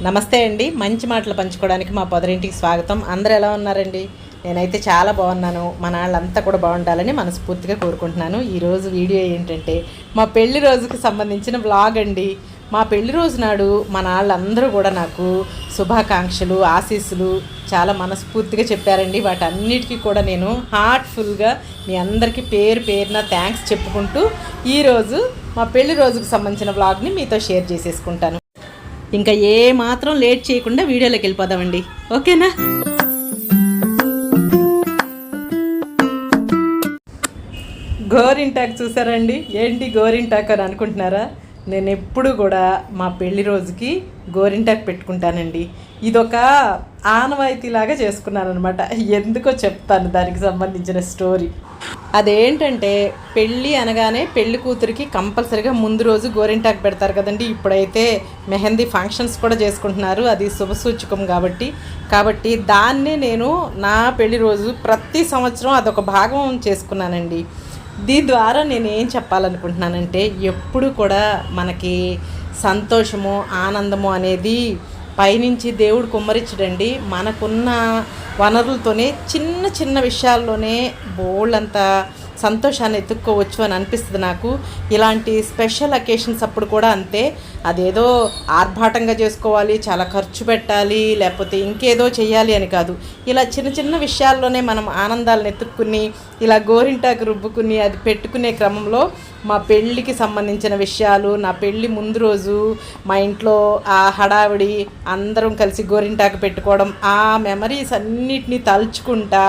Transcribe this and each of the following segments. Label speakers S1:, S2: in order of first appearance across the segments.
S1: నమస్తే అండి. మంచి మాటలు పంచుకోవడానికి మా పొదరింటికి స్వాగతం. అందరూ ఎలా ఉన్నారండి? నేనైతే చాలా బాగున్నాను. మన వాళ్ళంతా కూడా బాగుండాలని మనస్ఫూర్తిగా కోరుకుంటున్నాను. ఈరోజు వీడియో ఏంటంటే మా పెళ్ళి రోజుకి సంబంధించిన వ్లాగ్ అండి. మా పెళ్ళి రోజు నాడు మన వాళ్ళందరూ కూడా నాకు శుభాకాంక్షలు ఆశీస్సులు చాలా మనస్ఫూర్తిగా చెప్పారండి. వాటన్నిటికీ కూడా నేను హార్ట్ఫుల్గా మీ అందరికీ పేరు పేరున థ్యాంక్స్ చెప్పుకుంటూ ఈరోజు మా పెళ్ళి రోజుకు సంబంధించిన వ్లాగ్ని మీతో షేర్ చేసేసుకుంటాను. ఇంకా ఏ మాత్రం లేట్ చేయకుండా వీడియోలోకి వెళ్ళిపోదామండి. ఓకేనా? గోరింటాక్ చూసారండి? ఏంటి గోరింటాక్ అని అనుకుంటున్నారా? నేను ఎప్పుడు కూడా మా పెళ్ళి రోజుకి గోరింటాక్ పెట్టుకుంటానండి. ఇదొక ఆనవాయితీలాగా చేసుకున్నానమాట అనమాట ఎందుకో చెప్తాను దానికి సంబంధించిన స్టోరీ. అదేంటంటే పెళ్ళి అనగానే పెళ్ళి కూతురికి కంపల్సరీగా ముందు రోజు గోరింటాకు పెడతారు కదండి. ఇప్పుడైతే మెహందీ ఫంక్షన్స్ కూడా చేసుకుంటున్నారు. అది శుభసూచకం కాబట్టి. కాబట్టి దాన్నే నేను నా పెళ్ళి రోజు ప్రతి సంవత్సరం అదొక భాగం చేసుకున్నానండి. దీని ద్వారా నేను ఏం చెప్పాలనుకుంటున్నానంటే ఎప్పుడు కూడా మనకి సంతోషము ఆనందము అనేది పైనుంచి దేవుడు కుమ్మరించడండి. మనకున్న వనరులతోనే చిన్న చిన్న విషయాల్లోనే బోళ్ళంత సంతోషాన్ని ఎత్తుక్కోవచ్చు అని అనిపిస్తుంది నాకు. ఇలాంటి స్పెషల్ అకేషన్స్ అప్పుడు కూడా అంతే. అదేదో ఆర్భాటంగా చేసుకోవాలి చాలా ఖర్చు పెట్టాలి లేకపోతే ఇంకేదో చేయాలి అని కాదు. ఇలా చిన్న చిన్న విషయాల్లోనే మనం ఆనందాలను ఎత్తుక్కుని ఇలా గోరింటాకు రుబ్బుకుని అది పెట్టుకునే క్రమంలో మా పెళ్ళికి సంబంధించిన విషయాలు నా పెళ్ళి ముందు రోజు మా ఇంట్లో ఆ హడావిడి అందరం కలిసి గోరింటాకు పెట్టుకోవడం ఆ మెమరీస్ అన్నిటినీ తలుచుకుంటా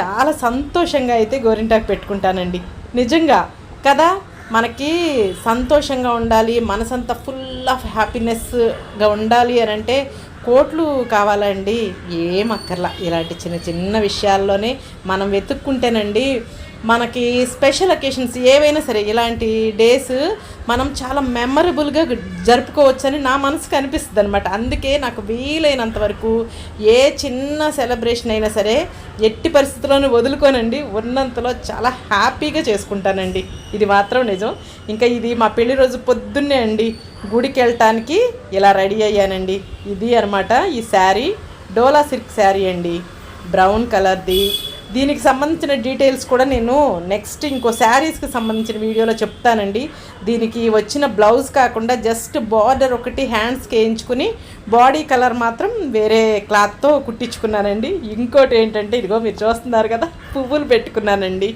S1: చాలా సంతోషంగా అయితే గోరింటాకు పెట్టుకుంటానండి. నిజంగా కదా మనకి సంతోషంగా ఉండాలి మనసంతా ఫుల్ ఆఫ్ హ్యాపీనెస్గా ఉండాలి అని అంటే కోట్లు కావాలండి ఏం అక్కర్లా. ఇలాంటి చిన్న చిన్న విషయాల్లోనే మనం వెతుక్కుంటేనండి మనకి స్పెషల్ అకేషన్స్ ఏవైనా సరే ఇలాంటి డేస్ మనం చాలా మెమరబుల్గా జరుపుకోవచ్చని నా మనసుకు అనిపిస్తుంది అనమాట అందుకే నాకు వీలైనంత వరకు ఏ చిన్న సెలబ్రేషన్ అయినా సరే ఎట్టి పరిస్థితుల్లోనూ వదులుకోనండి. ఉన్నంతలో చాలా హ్యాపీగా చేసుకుంటానండి. ఇది మాత్రం నిజం. ఇంకా ఇది మా పెళ్ళి రోజు పొద్దున్నే అండి. గుడికి వెళ్ళటానికి ఇలా రెడీ అయ్యానండి. ఇది అనమాట ఈ శారీ. డోలా సిల్క్ శారీ అండి. బ్రౌన్ కలర్ది. దీనికి సంబంధించిన డీటెయిల్స్ కూడా నేను నెక్స్ట్ ఇంకో శారీస్కి సంబంధించిన వీడియోలో చెప్తానండి. దీనికి వచ్చిన బ్లౌజ్ కాకుండా జస్ట్ బార్డర్ ఒకటి హ్యాండ్స్కి వేయించుకుని బాడీ కలర్ మాత్రం వేరే క్లాత్తో కుట్టించుకున్నానండి. ఇంకోటి ఏంటంటే ఇదిగో మీరు చూస్తున్నారు కదా పువ్వులు పెట్టుకున్నానండి.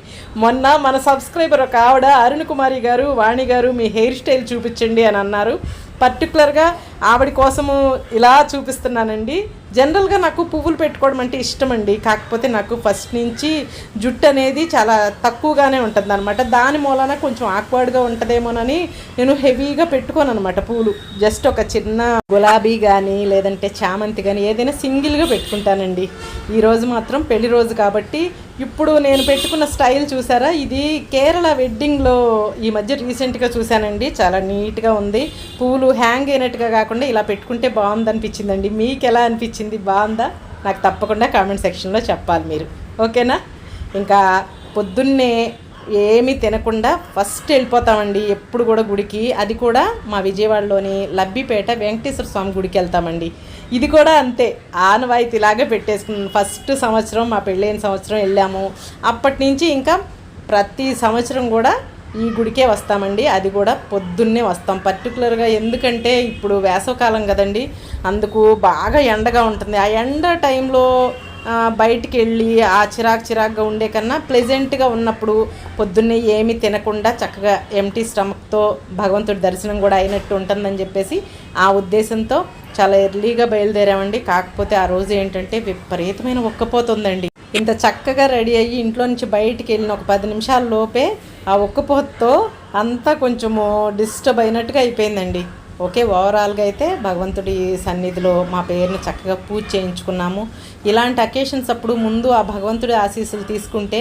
S1: మొన్న మన సబ్స్క్రైబర్ ఒక ఆవిడ అరుణ్ కుమారి గారు వాణి గారు మీ హెయిర్ స్టైల్ చూపించండి అని అన్నారు. పర్టికులర్గా ఆవిడ కోసము ఇలా చూపిస్తున్నానండి. జనరల్గా నాకు పువ్వులు పెట్టుకోవడం అంటే ఇష్టం అండి కాకపోతే నాకు ఫస్ట్ నుంచి జుట్టు అనేది చాలా తక్కువగానే ఉంటుంది అనమాట దాని మూలన కొంచెం ఆక్వర్డ్గా ఉంటుందేమోనని నేను హెవీగా పెట్టుకోను అనమాట పువ్వులు జస్ట్ ఒక చిన్న గులాబీ కానీ లేదంటే చామంతి కానీ ఏదైనా సింగిల్గా పెట్టుకుంటానండి. ఈరోజు మాత్రం పెళ్ళి రోజు కాబట్టి ఇప్పుడు నేను పెట్టుకున్న స్టైల్ చూసారా? ఇది కేరళ వెడ్డింగ్లో ఈ మధ్య రీసెంట్గా చూశానండి. చాలా నీట్గా ఉంది. పూలు హ్యాంగ్ అయినట్టుగా కాకుండా ఇలా పెట్టుకుంటే బాగుంది అనిపించిందండి మీకు ఎలా అనిపించింది? బాగుందా? నాకు తప్పకుండా కామెంట్ సెక్షన్లో చెప్పాలి మీరు. ఓకేనా? ఇంకా పొద్దున్నే ఏమీ తినకుండా ఫస్ట్ వెళ్ళిపోతామండి. ఎప్పుడు కూడా గుడికి. అది కూడా మా విజయవాడలోని లబ్బిపేట వెంకటేశ్వర స్వామి గుడికి వెళ్తామండి. ఇది కూడా అంతే. ఆనవాయితీలాగా పెట్టేసుకున్నాను ఫస్ట్ సంవత్సరం మా పెళ్ళైన సంవత్సరం వెళ్ళాము. అప్పటి నుంచి ఇంకా ప్రతి సంవత్సరం కూడా ఈ గుడికే వస్తామండి. అది కూడా పొద్దున్నే వస్తాం. పర్టికులర్గా ఎందుకంటే ఇప్పుడు వేసవకాలం కదండి. అందుకు బాగా ఎండగా ఉంటుంది. ఆ ఎండ టైంలో బయటికి వెళ్ళి ఆ చిరాకు చిరాకుగా ఉండే కన్నా ప్లెజెంట్గా ఉన్నప్పుడు పొద్దున్నే ఏమి తినకుండా చక్కగా ఎంటీ స్టమక్తో భగవంతుడి దర్శనం కూడా అయినట్టు ఉంటుందని చెప్పేసి ఆ ఉద్దేశంతో చాలా ఎర్లీగా బయలుదేరామండి. కాకపోతే ఆ రోజు ఏంటంటే విపరీతమైన ఒక్కపోతుందండి ఇంత చక్కగా రెడీ అయ్యి ఇంట్లో నుంచి బయటికి వెళ్ళిన ఒక పది నిమిషాల లోపే ఆ ఒక్కపోతతో అంతా కొంచెము డిస్టర్బ్ అయినట్టుగా అయిపోయిందండి. ఓకే ఓవరాల్గా అయితే భగవంతుడి సన్నిధిలో మా పేరుని చక్కగా పూజ చేయించుకున్నాము. ఇలాంటి అకేషన్స్ అప్పుడు ముందు ఆ భగవంతుడి ఆశీస్సులు తీసుకుంటే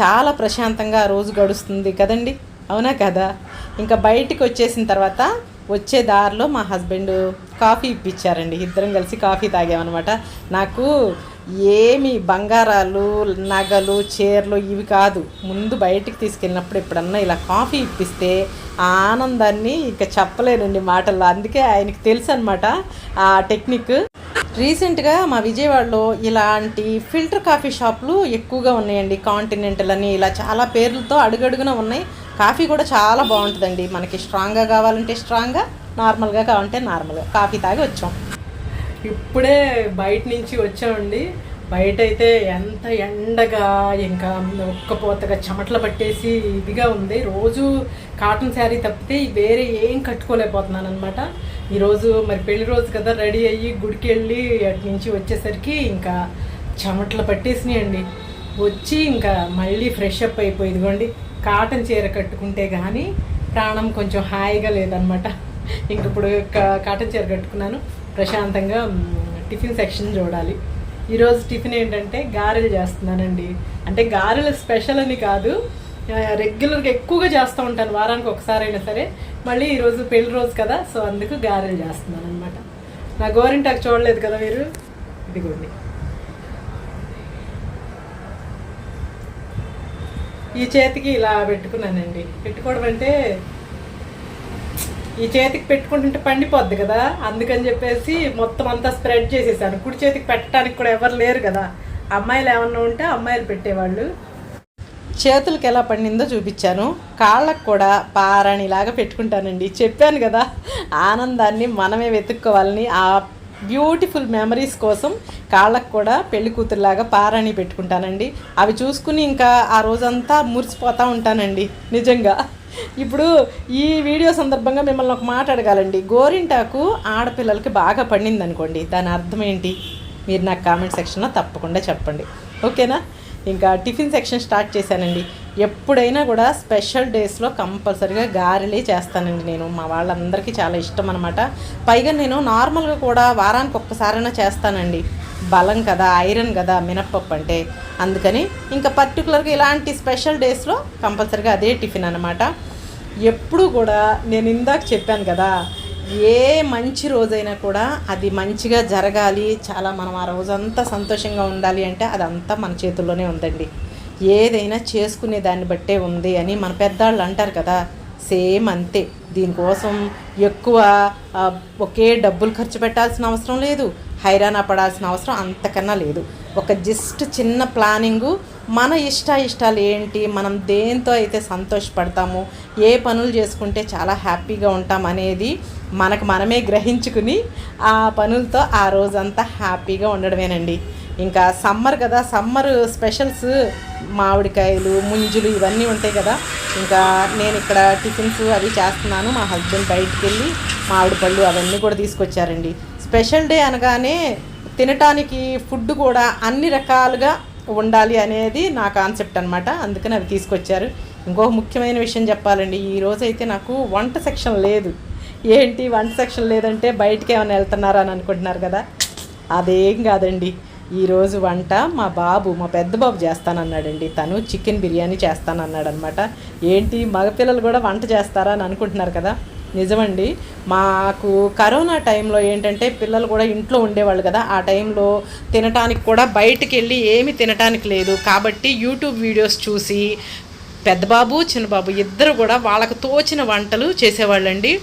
S1: చాలా ప్రశాంతంగా ఆ రోజు గడుస్తుంది కదండి. అవునా కదా? ఇంకా బయటికి వచ్చేసిన తర్వాత వచ్చే దారిలో మా హస్బెండ్ కాఫీ ఇప్పించారండి. ఇద్దరం కలిసి కాఫీ తాగామన్నమాట. నాకు ఏమి బంగారాలు నగలు చీరలు ఇవి కాదు. ముందు బయటికి తీసుకెళ్ళినప్పుడు ఎప్పుడన్నా ఇలా కాఫీ ఇప్పిస్తే ఆ ఆనందాన్ని ఇంకా చెప్పలేనండి మాటల్లో. అందుకే ఆయనకి తెలుసు అనమాట ఆ టెక్నిక్. రీసెంట్గా మా విజయవాడలో ఇలాంటి ఫిల్టర్ కాఫీ షాపులు ఎక్కువగా ఉన్నాయండి. కాంటినెంటల్ అని ఇలా చాలా పేర్లతో అడుగడుగున ఉన్నాయి. కాఫీ కూడా చాలా బాగుంటుందండి. మనకి స్ట్రాంగ్గా కావాలంటే స్ట్రాంగ్గా నార్మల్గా కావాలంటే నార్మల్గా కాఫీ తాగి వచ్చాం. ఇప్పుడే బయట నుంచి వచ్చామండి. బయట అయితే ఎంత ఎండగా ఇంకా ఒక్కపోతగా చెమటలు పట్టేసి ఇదిగా ఉంది. రోజు కాటన్ శారీ తప్పితే వేరే ఏం కట్టుకోలేకపోతున్నాను అనమాట ఈరోజు మరి పెళ్ళి రోజు కదా రెడీ అయ్యి గుడికి వెళ్ళి అటు నుంచి వచ్చేసరికి ఇంకా చెమటలు పట్టేసినాయండి. వచ్చి ఇంకా మళ్ళీ ఫ్రెష్ అప్ అయిపోయి ఇదిగోండి కాటన్ చీర కట్టుకుంటే కానీ ప్రాణం కొంచెం హాయిగా లేదనమాట ఇంక ఇప్పుడు కా- కాటన్ చీర కట్టుకున్నాను. ప్రశాంతంగా టిఫిన్ సెక్షన్ చూడాలి. ఈరోజు టిఫిన్ ఏంటంటే గారెలు చేస్తున్నానండి. అంటే గారెలు స్పెషల్ అని కాదు రెగ్యులర్గా ఎక్కువగా చేస్తూ ఉంటాను వారానికి ఒకసారి అయినా సరే. మళ్ళీ ఈరోజు పెళ్ళి రోజు కదా సో అందుకు గారెలు చేస్తున్నాను అనమాట నా గోరింటాకు చూడలేదు కదా మీరు? ఇదిగోండి. ఈ చేతికి ఇలా పెట్టుకున్నానండి. పెట్టుకోవడం అంటే ఈ చేతికి పెట్టుకుంటుంటే పండిపోద్ది కదా? అందుకని చెప్పేసి మొత్తం అంతా స్ప్రెడ్ చేసేసాను. కుడి చేతికి పెట్టడానికి కూడా ఎవరు లేరు కదా? అమ్మాయిలు ఏమన్నా ఉంటే అమ్మాయిలు పెట్టేవాళ్ళు. చేతులకు ఎలా పండిందో చూపించాను. కాళ్ళకు కూడా పారాణిలాగా పెట్టుకుంటానండి. చెప్పాను కదా ఆనందాన్ని మనమే వెతుక్కోవాలని ఆ బ్యూటిఫుల్ మెమరీస్ కోసం కాళ్ళకు కూడా పెళ్ళి కూతురులాగా పారాణి పెట్టుకుంటానండి. అవి చూసుకుని ఇంకా ఆ రోజంతా మురిసిపోతూ ఉంటానండి నిజంగా. ఇప్పుడు ఈ వీడియో సందర్భంగా మిమ్మల్ని ఒక మాట అడగాలండి. గోరింటాకు ఆడపిల్లలకి బాగా పండింది అనుకోండి దాని అర్థం ఏంటి? మీరు నాకు కామెంట్ సెక్షన్లో తప్పకుండా చెప్పండి. ఓకేనా? ఇంకా టిఫిన్ సెక్షన్ స్టార్ట్ చేశానండి. ఎప్పుడైనా కూడా స్పెషల్ డేస్లో కంపల్సరీగా గారెలే చేస్తానండి నేను. మా వాళ్ళందరికీ చాలా ఇష్టం అనమాట పైగా నేను నార్మల్గా కూడా వారానికి ఒక్కసారైనా చేస్తానండి. బలం కదా ఐరన్ కదా మినప్పప్పు అంటే. అందుకని ఇంకా పర్టికులర్గా ఇలాంటి స్పెషల్ డేస్లో కంపల్సరీగా అదే టిఫిన్ అనమాట ఎప్పుడు కూడా నేను ఇందాక చెప్పాను కదా ఏ మంచి రోజైనా కూడా అది మంచిగా జరగాలి చాలా మనం ఆ రోజంతా సంతోషంగా ఉండాలి అంటే అదంతా మన చేతుల్లోనే ఉందండి. ఏదైనా చేసుకునే దాన్ని బట్టే ఉంది అని మన పెద్దవాళ్ళు అంటారు కదా సేమ్ అంతే. దీనికోసం ఎక్కువ ఒకే డబ్బులు ఖర్చు పెట్టాల్సిన అవసరం లేదు. హైరాణ పడాల్సిన అవసరం అంతకన్నా లేదు. ఒక జస్ట్ చిన్న ప్లానింగు మన ఇష్ట ఇష్టాలు ఏంటి మనం దేంతో అయితే సంతోషపడతామో ఏ పనులు చేసుకుంటే చాలా హ్యాపీగా ఉంటాం అనేది మనకు మనమే గ్రహించుకుని ఆ పనులతో ఆ రోజంతా హ్యాపీగా ఉండడమేనండి. ఇంకా సమ్మర్ కదా సమ్మర్ స్పెషల్స్ మామిడికాయలు ముంజులు ఇవన్నీ ఉంటాయి కదా. ఇంకా నేను ఇక్కడ టిఫిన్స్ అవి చేస్తున్నాను. మా హస్బెండ్ బయటికి వెళ్ళి మామిడి పళ్ళు అవన్నీ కూడా తీసుకొచ్చారండి. స్పెషల్ డే అనగానే తినటానికి ఫుడ్ కూడా అన్ని రకాలుగా ఉండాలి అనేది నా కాన్సెప్ట్ అనమాట అందుకని అవి తీసుకొచ్చారు. ఇంకొక ముఖ్యమైన విషయం చెప్పాలండి. ఈ అయితే నాకు వంట సెక్షన్ లేదు. ఏంటి వంట సెక్షన్ లేదంటే బయటికి ఏమైనా వెళ్తున్నారా అని అనుకుంటున్నారు కదా? అదేం కాదండి. ఈరోజు వంట మా బాబు మా పెద్ద బాబు చేస్తానన్నాడండి. తను చికెన్ బిర్యానీ చేస్తానన్నాడు అనమాట ఏంటి మగపిల్లలు కూడా వంట చేస్తారా అని అనుకుంటున్నారు కదా? నిజమండి. మాకు కరోనా టైంలో ఏంటంటే పిల్లలు కూడా ఇంట్లో ఉండేవాళ్ళు కదా. ఆ టైంలో తినటానికి కూడా బయటికి వెళ్ళి ఏమీ తినటానికి లేదు. కాబట్టి యూట్యూబ్ వీడియోస్ చూసి పెద్దబాబు చిన్నబాబు ఇద్దరు కూడా వాళ్ళకు తోచిన వంటలు చేసేవాళ్ళండి.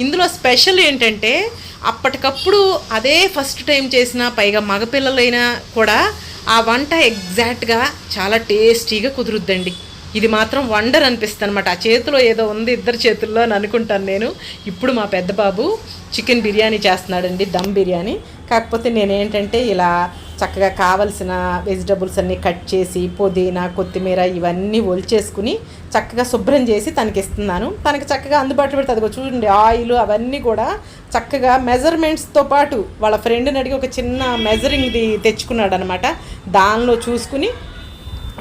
S1: ఇందులో స్పెషల్ ఏంటంటే అప్పటికప్పుడు అదే ఫస్ట్ టైం చేసిన పైగా మగపిల్లలైనా కూడా ఆ వంట ఎగ్జాక్ట్గా చాలా టేస్టీగా కుదురుద్దండి. ఇది మాత్రం వండర్ అనిపిస్తుంది అనమాట ఆ చేతిలో ఏదో ఉంది ఇద్దరు చేతుల్లో అని అనుకుంటాను నేను. ఇప్పుడు మా పెద్ద బాబు చికెన్ బిర్యానీ చేస్తున్నాడండి దమ్ బిర్యానీ. కాకపోతే నేనేంటంటే ఇలా చక్కగా కావలసిన వెజిటబుల్స్ అన్నీ కట్ చేసి పుదీనా కొత్తిమీర ఇవన్నీ ఒలిచేసుకుని చక్కగా శుభ్రం చేసి తనకి ఇస్తున్నాను. తనకి చక్కగా అందుబాటులో పెడితే అదిగో చూడండి ఆయిల్ అవన్నీ కూడా చక్కగా మెజర్మెంట్స్తో పాటు వాళ్ళ ఫ్రెండ్ని అడిగి ఒక చిన్న మెజరింగ్ది తెచ్చుకున్నాడు అనమాట దానిలో చూసుకుని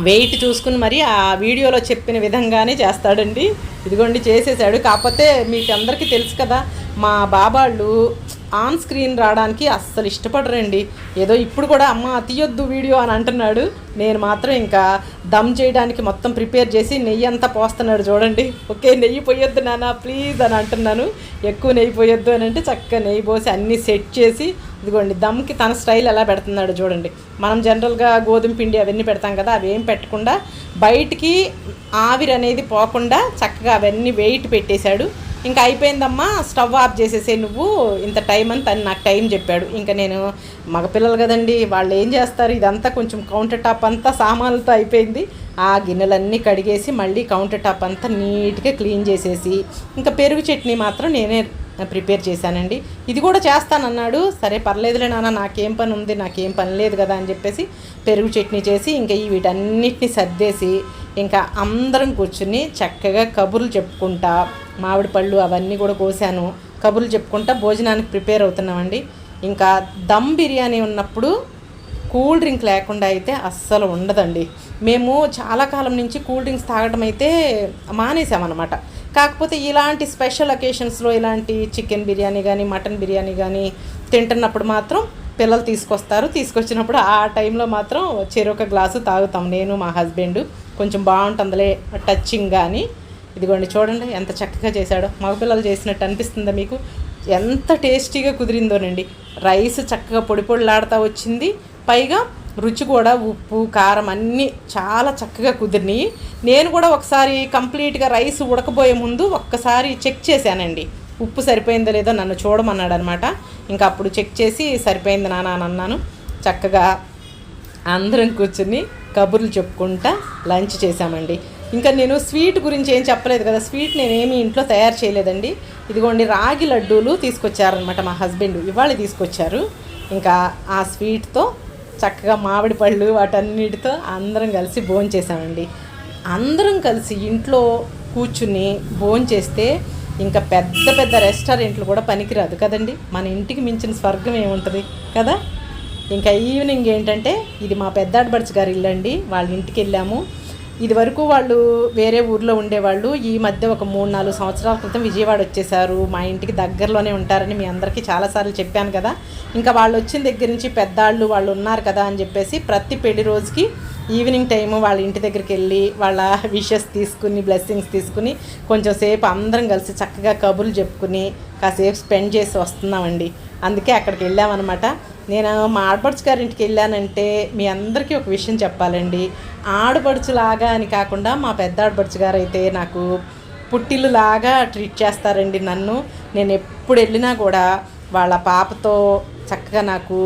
S1: వెయిట్ చూసుకుని మరి ఆ వీడియోలో చెప్పిన విధంగానే చేస్తాడండి. ఇదిగోండి చేసేసాడు. కాకపోతే మీకు అందరికీ తెలుసు కదా మా బాబాళ్ళు ఆన్ స్క్రీన్ రావడానికి అస్సలు ఇష్టపడరండి. ఏదో ఇప్పుడు కూడా అమ్మ తీయొద్దు వీడియో అని అంటున్నాడు. నేను మాత్రం ఇంకా దమ్ చేయడానికి మొత్తం ప్రిపేర్ చేసి నెయ్యి అంతా పోస్తున్నాడు చూడండి. ఓకే నెయ్యి పోయొద్దు నాన్న ప్లీజ్ అని అంటున్నాను. ఎక్కువ నెయ్యి పోయొద్దు అని అంటే చక్కగా నెయ్యి పోసి అన్నీ సెట్ చేసి ఇదిగోండి దమ్కి తన స్టైల్ ఎలా పెడుతున్నాడు చూడండి. మనం జనరల్గా గోధుమ పిండి అవన్నీ పెడతాం కదా అవి ఏం పెట్టకుండా బయటికి ఆవిరి అనేది పోకుండా చక్కగా అవన్నీ వెయిట్ పెట్టేశాడు. ఇంకా అయిపోయిందమ్మా స్టవ్ ఆఫ్ చేసేసే నువ్వు ఇంత టైం అని తను నాకు టైం చెప్పాడు. ఇంకా నేను మగపిల్లలు కదండి వాళ్ళు ఏం చేస్తారు? ఇదంతా కొంచెం కౌంటర్ టాప్ అంతా సామాన్లతో అయిపోయింది. ఆ గిన్నెలన్నీ కడిగేసి మళ్ళీ కౌంటర్ టాప్ అంతా నీట్గా క్లీన్ చేసేసి ఇంకా పెరుగు చట్నీ మాత్రం నేనే ప్రిపేర్ చేశానండి. ఇది కూడా చేస్తానన్నాడు. సరే పర్లేదులే నాన్న నాకేం పని ఉంది నాకేం పని లేదు కదా అని చెప్పేసి పెరుగు చట్నీ చేసి ఇంకా ఈ వీటన్నిటిని సర్దేసి ఇంకా అందరం కూర్చుని చక్కగా కబుర్లు చెప్పుకుంటా మామిడి పళ్ళు అవన్నీ కూడా కోసాను. కబుర్లు చెప్పుకుంటా భోజనానికి ప్రిపేర్ అవుతున్నామండి. ఇంకా దమ్ బిర్యానీ ఉన్నప్పుడు కూల్ డ్రింక్ లేకుండా అయితే అస్సలు ఉండదండి. మేము చాలా కాలం నుంచి కూల్ డ్రింక్స్ తాగడం అయితే మానేసామన్నమాట. కాకపోతే ఇలాంటి స్పెషల్ అకేషన్స్లో ఇలాంటి చికెన్ బిర్యానీ కానీ మటన్ బిర్యానీ కానీ తింటున్నప్పుడు మాత్రం పిల్లలు తీసుకొస్తారు. తీసుకొచ్చినప్పుడు ఆ టైంలో మాత్రం చెరొక గ్లాసు తాగుతాం. నేను మా హస్బెండ్ కొంచెం బాగుంటుందిలే టచ్చింగ్ కానీ ఇదిగోండి చూడండి ఎంత చక్కగా చేశాడో. మగపిల్లలు చేసినట్టు అనిపిస్తుందా మీకు? ఎంత టేస్టీగా కుదిరిందోనండి. రైస్ చక్కగా పొడి పొడిలాడుతూ వచ్చింది. పైగా రుచి కూడా ఉప్పు కారం అన్నీ చాలా చక్కగా కుదిరినాయి. నేను కూడా ఒకసారి కంప్లీట్గా రైస్ ఉడకబోయే ముందు ఒక్కసారి చెక్ చేశానండి. ఉప్పు సరిపోయిందో లేదో నన్ను చూడమన్నాడు అనమాట ఇంకా అప్పుడు చెక్ చేసి సరిపోయింది నాన్న అని అన్నాను. చక్కగా అందరం కూర్చుని కబుర్లు చెప్పుకుంటా లంచ్ చేశామండి. ఇంకా నేను స్వీట్ గురించి ఏం చెప్పలేదు కదా స్వీట్ నేనేమి ఇంట్లో తయారు చేయలేదండి. ఇదిగోండి రాగి లడ్డూలు తీసుకొచ్చారనమాట మా హస్బెండ్. ఇవాళ తీసుకొచ్చారు. ఇంకా ఆ స్వీట్తో చక్కగా మామిడి పళ్ళు వాటన్నిటితో అందరం కలిసి భోజనం చేసామండి అందరం కలిసి ఇంట్లో కూర్చుని భోజనం చేస్తే ఇంకా పెద్ద పెద్ద రెస్టారెంట్లు కూడా పనికిరాదు కదండి. మన ఇంటికి మించిన స్వర్గం ఏముంటుంది కదా? ఇంకా ఈవినింగ్ ఏంటంటే ఇది మా పెద్దాడబడిచి గారి ఇల్లండి. వాళ్ళ ఇంటికి వెళ్ళాము. ఇది వరకు వాళ్ళు వేరే ఊర్లో ఉండేవాళ్ళు. ఈ మధ్య ఒక మూడు నాలుగు సంవత్సరాల క్రితం విజయవాడ వచ్చేసారు. మా ఇంటికి దగ్గరలోనే ఉంటారని మీ అందరికీ చాలాసార్లు చెప్పాను కదా. ఇంకా వాళ్ళు వచ్చిన దగ్గర నుంచి పెద్దాళ్ళు వాళ్ళు ఉన్నారు కదా అని చెప్పేసి ప్రతి పెళ్ళి రోజుకి ఈవినింగ్ టైము వాళ్ళ ఇంటి దగ్గరికి వెళ్ళి వాళ్ళ విషెస్ తీసుకుని బ్లెస్సింగ్స్ తీసుకుని కొంచెం సేపు అందరం కలిసి చక్కగా కబుర్లు చెప్పుకుని కాసేపు స్పెండ్ చేసి వస్తున్నామండి. అందుకే అక్కడికి వెళ్ళామన్నమాట. నేను మా ఆడపడుచు గారి ఇంటికి వెళ్ళానంటే మీ అందరికీ ఒక విషయం చెప్పాలండి. ఆడపడుచులాగా అని కాకుండా మా పెద్ద ఆడపడుచు గారు అయితే నాకు పుట్టిల్లులాగా ట్రీట్ చేస్తారండి నన్ను. నేను ఎప్పుడు వెళ్ళినా కూడా వాళ్ళ పాపతో చక్కగా నాకు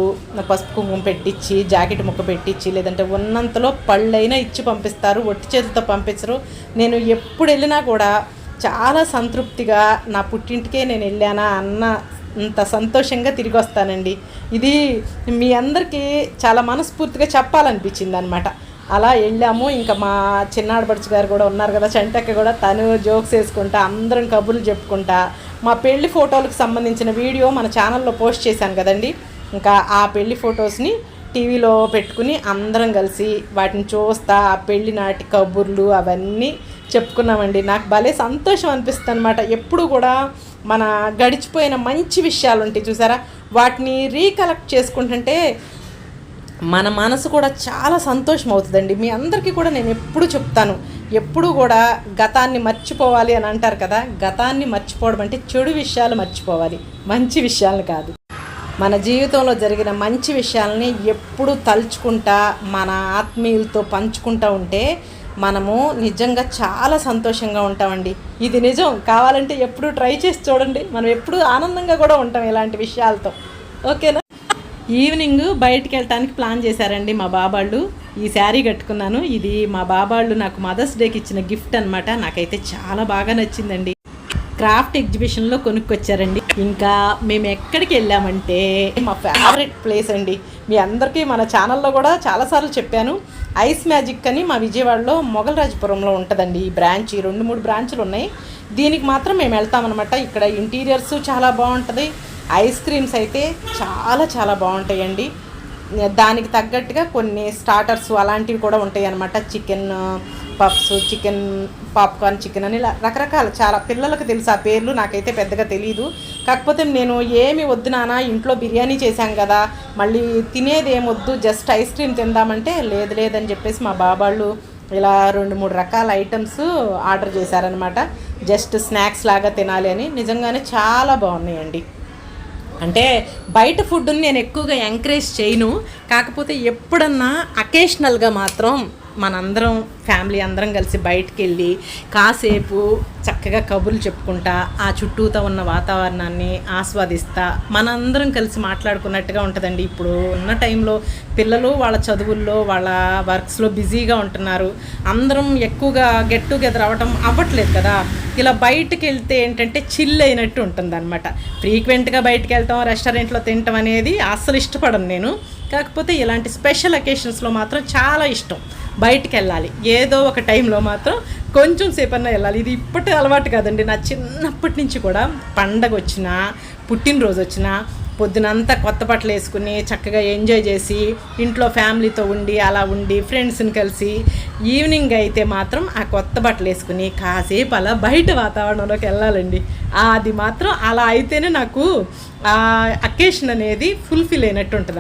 S1: పసుపు కుంకుమ పెట్టించి జాకెట్ ముక్క పెట్టించి లేదంటే ఉన్నంతలో పళ్ళైనా ఇచ్చి పంపిస్తారు ఒట్టి చేతితో పంపించరు నేను ఎప్పుడు వెళ్ళినా కూడా చాలా సంతృప్తిగా నా పుట్టింటికే నేను వెళ్ళానా అన్న అంత సంతోషంగా తిరిగి వస్తానండి. ఇది మీ అందరికీ చాలా మనస్ఫూర్తిగా చెప్పాలనిపించింది అనమాట అలా వెళ్ళాము. ఇంకా మా చిన్నాడపడుచు గారు కూడా ఉన్నారు కదా చంటక్క కూడా తను జోక్స్ వేసుకుంటా అందరం కబుర్లు చెప్పుకుంటా మా పెళ్ళి ఫోటోలకు సంబంధించిన వీడియో మన ఛానల్లో పోస్ట్ చేశాను కదండి. ఇంకా ఆ పెళ్ళి ఫొటోస్ని టీవీలో పెట్టుకుని అందరం కలిసి వాటిని చూస్తా ఆ పెళ్ళి నాటి కబుర్లు అవన్నీ చెప్పుకున్నామండి. నాకు భలే సంతోషం అనిపిస్తుంది అనమాట ఎప్పుడు కూడా మన గడిచిపోయిన మంచి విషయాలు ఉంటాయి చూసారా? వాటిని రీకలెక్ట్ చేసుకుంటుంటే మన మనసు కూడా చాలా సంతోషం అవుతుందండి. మీ అందరికీ కూడా నేను ఎప్పుడు చెప్తాను. ఎప్పుడు కూడా గతాన్ని మర్చిపోవాలి అని అంటారు కదా గతాన్ని మర్చిపోవడం అంటే చెడు విషయాలు మర్చిపోవాలి. మంచి విషయాలు కాదు. మన జీవితంలో జరిగిన మంచి విషయాలని ఎప్పుడు తలుచుకుంటా మన ఆత్మీయులతో పంచుకుంటూ ఉంటే మనము నిజంగా చాలా సంతోషంగా ఉంటామండి. ఇది నిజం. కావాలంటే ఎప్పుడు ట్రై చేసి చూడండి. మనం ఎప్పుడు ఆనందంగా కూడా ఉంటాం ఇలాంటి విషయాలతో. ఓకేనా? ఈవినింగ్ బయటికి వెళ్ళటానికి ప్లాన్ చేశారండి మా బాబాళ్ళు. ఈ శారీ కట్టుకున్నాను. ఇది మా బాబాళ్ళు నాకు మదర్స్ డేకి ఇచ్చిన గిఫ్ట్ అనమాట నాకైతే చాలా బాగా నచ్చిందండి. క్రాఫ్ట్ ఎగ్జిబిషన్లో కొనుక్కొచ్చారండి. ఇంకా మేము ఎక్కడికి వెళ్ళామంటే మా ఫేవరెట్ ప్లేస్ అండి. మీ అందరికీ మన ఛానల్లో కూడా చాలాసార్లు చెప్పాను. ఐస్ మ్యాజిక్ అని మా విజయవాడలో మొగలరాజపురంలో ఉంటుందండి. ఈ బ్రాంచ్ ఈ రెండు మూడు బ్రాంచ్లు ఉన్నాయి. దీనికి మాత్రం మేము వెళ్తామన్నమాట. ఇక్కడ ఇంటీరియర్స్ చాలా బాగుంటుంది. ఐస్ క్రీమ్స్ అయితే చాలా చాలా బాగుంటాయండి. దానికి తగ్గట్టుగా కొన్ని స్టార్టర్స్ అలాంటివి కూడా ఉంటాయి అన్నమాట chicken puffs chicken popcorn chicken అని ఇలా రకరకాల చాలా పిల్లలకు తెలుసు. ఆ పేర్లు నాకైతే పెద్దగా తెలియదు కాకపోతే నేను ఏమి వద్దు నానా ఇంట్లో బిర్యానీ చేశాం కదా మళ్ళీ తినేది ఏమొద్దు జస్ట్ ఐస్ క్రీమ్ తిందామంటే లేదు లేదని చెప్పేసి మా బాబాళ్ళు ఇలా రెండు మూడు రకాల ఐటమ్స్ ఆర్డర్ చేశారనమాట జస్ట్ స్నాక్స్ లాగా తినాలి అని. నిజంగానే చాలా బాగున్నాయండి. అంటే బయట ఫుడ్ని నేను ఎక్కువగా ఎంకరేజ్ చేయను. కాకపోతే ఎప్పుడన్నా అకేషనల్గా మాత్రం మనందరం ఫ్యామిలీ అందరం కలిసి బయటికి వెళ్ళి కాసేపు చక్కగా కబుర్లు చెప్పుకుంటా ఆ చుట్టూతో ఉన్న వాతావరణాన్ని ఆస్వాదిస్తా మనందరం కలిసి మాట్లాడుకున్నట్టుగా ఉంటుందండి. ఇప్పుడు ఉన్న టైంలో పిల్లలు వాళ్ళ చదువుల్లో వాళ్ళ వర్క్స్లో బిజీగా ఉంటున్నారు. అందరం ఎక్కువగా గెట్ టుగెదర్ అవ్వటం అవ్వట్లేదు కదా. ఇలా బయటకు వెళ్తే ఏంటంటే చిల్ అయినట్టు ఉంటుందన్నమాట. ఫ్రీక్వెంట్గా బయటకు వెళ్తాం రెస్టారెంట్లో తినటం అనేది అస్సలు ఇష్టపడను నేను. కాకపోతే ఇలాంటి స్పెషల్ అకేషన్స్లో మాత్రం చాలా ఇష్టం. బయటికి వెళ్ళాలి ఏదో ఒక టైంలో మాత్రం కొంచెం సేపన్నా వెళ్ళాలి. ఇది ఇప్పటి అలవాటు కాదండి. నా చిన్నప్పటి నుంచి కూడా పండగ వచ్చినా పుట్టినరోజు వచ్చినా పొద్దునంతా కొత్త బట్టలు వేసుకుని చక్కగా ఎంజాయ్ చేసి ఇంట్లో ఫ్యామిలీతో ఉండి అలా ఉండి ఫ్రెండ్స్ని కలిసి ఈవినింగ్ అయితే మాత్రం ఆ కొత్త బట్టలు వేసుకుని కాసేపు అలా బయట వాతావరణంలోకి వెళ్ళాలండి. అది మాత్రం అలా అయితేనే నాకు ఆ అకేషన్ అనేది ఫుల్ఫిల్ అయినట్టు ఉంటుంది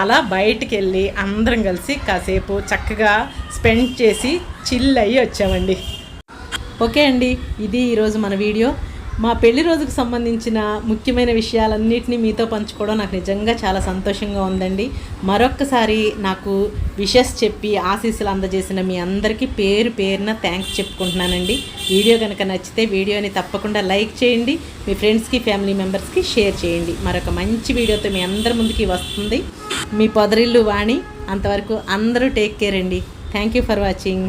S1: అలా బయటికి వెళ్ళి అందరం కలిసి కాసేపు చక్కగా స్పెండ్ చేసి చిల్ అయ్యి వచ్చామండి. ఓకే అండి ఇది ఈరోజు మన వీడియో. మా పెళ్ళి రోజుకు సంబంధించిన ముఖ్యమైన విషయాలన్నింటినీ మీతో పంచుకోవడం నాకు నిజంగా చాలా సంతోషంగా ఉందండి. మరొక్కసారి నాకు విషెస్ చెప్పి ఆశీస్సులు అందజేసిన మీ అందరికీ పేరు పేరున థ్యాంక్స్ చెప్పుకుంటున్నానండి. వీడియో కనుక నచ్చితే వీడియోని తప్పకుండా లైక్ చేయండి. మీ ఫ్రెండ్స్కి ఫ్యామిలీ మెంబర్స్కి షేర్ చేయండి. మరొక మంచి వీడియోతో మీ అందరి ముందుకి వస్తుంది. మీ పొదరిల్లు వాణి. అంతవరకు అందరూ టేక్ కేర్ అండి. Thank you for watching